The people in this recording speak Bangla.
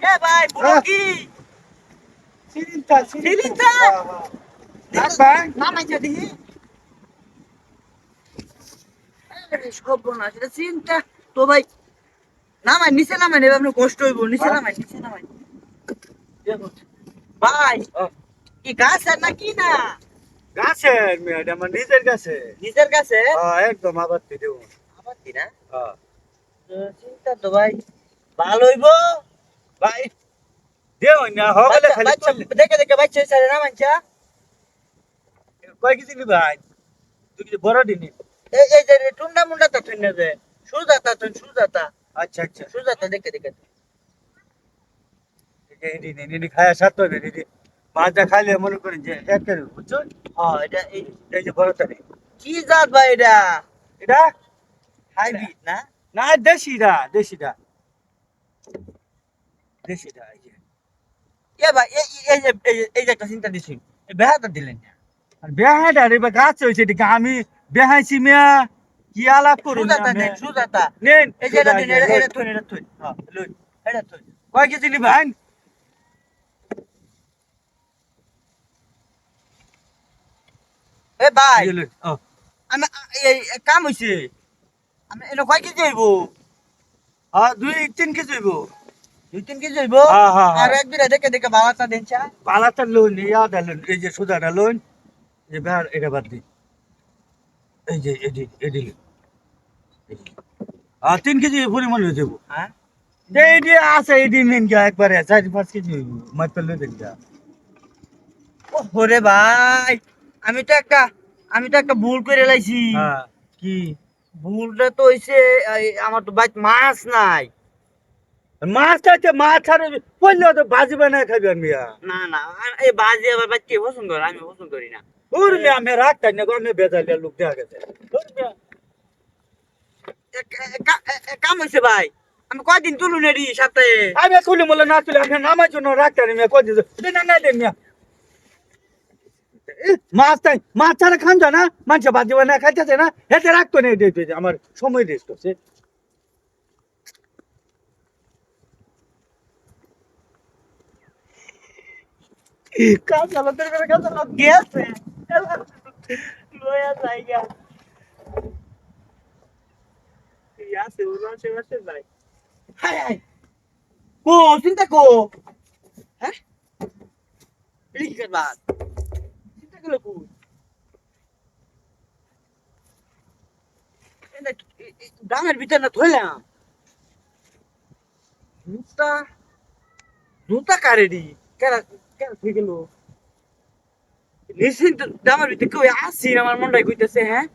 এ ভাই বুড়ো হ্যাঁ। কি? সর্বনাশ এটা চিন্তা তো ভাই নামাই নিচে নামাই নেবে আপনার কষ্ট হইব। নিচে হ্যাঁ? নামাই নিচে নামাই। ভাই কি গাছ আর না কি না? গাছের মেয়ে এটা আমার নিজের কাছে নিজের কাছে হ্যাঁ, একদম আবার দেবো। আবার না? হ্যাঁ। চিন্তা তো ভাই ভালো হইব। ভাই দেও না হগলে বাচ্চা- খালি দেখে দেখে বাচ্চা না মানছা কয় ভাই তুই কি বড় দিনি এই এই যে টুন্ডা মুন্ডা তা থইন না যে সুজাতা তুই সুজাতা আচ্ছা আচ্ছা সুজাতা দেখে দেখে এই দিন এই দিন খায়া সাত হবে দিদি ভাজা খাইলে মনে করেন যে এক কেজি বুঝছ হ্যাঁ এটা এই এই যে বড়টা কি জাত ভাই এটা এটা হাইব্রিড না দেশিটা এই যে। এ ভাই এই যে এই যে- একটা চিন্তা দিছি বেহাটা দিলেন না। আর বেহাটা রে বা গাছ হয়েছে এদিকে আমি বেহাইছি মিয়া। কি আলাপ করুন সুজাতা সুজাতা। নেন এই যে এটা দিন এটা এটা থইন এটা থইন হ্যাঁ লই এটা থইন কয় কেজি এ ভাই আমি এই এই কাম হইছে। আমি এটা কয় কেজি হইব? হ্যাঁ, দুই তিন কেজি হইব। দুই তিন কেজি হইব? হ্যাঁ, হ্যাঁ, হ্যাঁ। আর এক দেখে দেখে বালাটা দেন চা। পালাটা লোন ইয়াদা লোন এই যে সুদাটা লোন যে বেহার এটা বাদ দিই এই যে এডি এডি আর তিন কেজি পরিমাণ হয়ে যাব। হ্যাঁ? আছে একবারে চার পাঁচ কেজি হইব। ওরে ভাই আমি তো একটা আমি তো একটা ভুল করে লাইছি। হ্যাঁ কি? ভুলটা তো হইছে আমার তো বাইত মাছ নাই। মাছ ছাড়ে পড়লে তো ভাজি বানায় খাবি আর মিয়া। না না এই বাজে আবার বাইত পছন্দ করে আমি পছন্দ করি না। ওর মিয়া আমি রাখতাম না আমি বেজালে লোক দেখা গেছে। ওর মিয়া, এ- এ- কা- এ- এ- কাম হইছে ভাই। আমি কয়দিন আমি তুলি বলে না তুলে আমি নামার জন্য রাখতাম না মিয়া কই দিছে না না দেন মিয়া। এ, মাছ তাই মাছ ছাড়া খান না মানুষ ভাজি বানায় খাইতেছে না এতে রাখতো না আমার সময় রেস্ট হচ্ছে কাঁচা লোকের করে কাঁচা লোক গেছে লয়া জায়গা আছে ওর মাসে ভাই হাই হাই কো চিন্তা কো হ্যাঁ লিখে বাদ চিন্তা করল কো ডাঙের ভিতরে না ধরলাম জুতা জুতা কারেডি কেন ঠিক গেল? নিশ্চিন্ত দামের ভিতরে কেউ আসি আমার মনটাই কইতেছে হ্যাঁ?